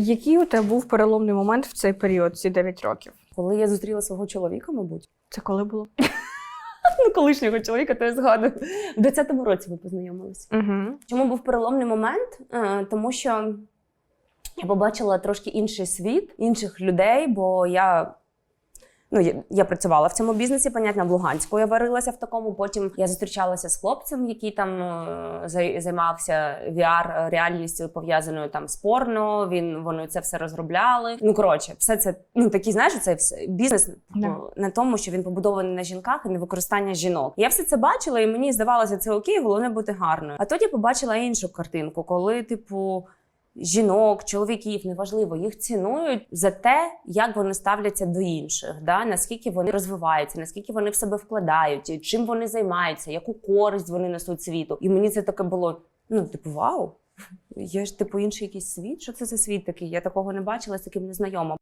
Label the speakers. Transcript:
Speaker 1: Який у тебе був переломний момент в цей період, ці 9 років?
Speaker 2: Коли я зустріла свого чоловіка, мабуть,
Speaker 1: Це коли було?
Speaker 2: ну колишнього чоловіка, то я згадую. В 20-му році ми познайомилися.
Speaker 1: Угу.
Speaker 2: Чому був переломний момент? Е, Тому що я побачила трошки інший світ, інших людей, бо я. Ну, я, я працювала в цьому бізнесі, понятно, в Луганську я варилася в такому. Потім я зустрічалася з хлопцем, який там е, займався VR реальністю пов'язаною там з порно. Він вони це все розробляли. Ну коротше, все це ну такий, знаєш, це все бізнес типу,
Speaker 1: Да.
Speaker 2: на тому, що він побудований на жінках і на використання жінок. Я все це бачила, і мені здавалося, це окей, головне бути гарною. А тоді побачила іншу картинку, коли, типу. Жінок, чоловіків, неважливо, їх цінують за те, як вони ставляться до інших, да? наскільки вони розвиваються, наскільки вони в себе вкладають, чим вони займаються, яку користь вони несуть світу. І мені це таке було: ну, типу, вау, є ж типу інший якийсь світ. Що це за світ такий? Я такого не бачила, з таким не знайома.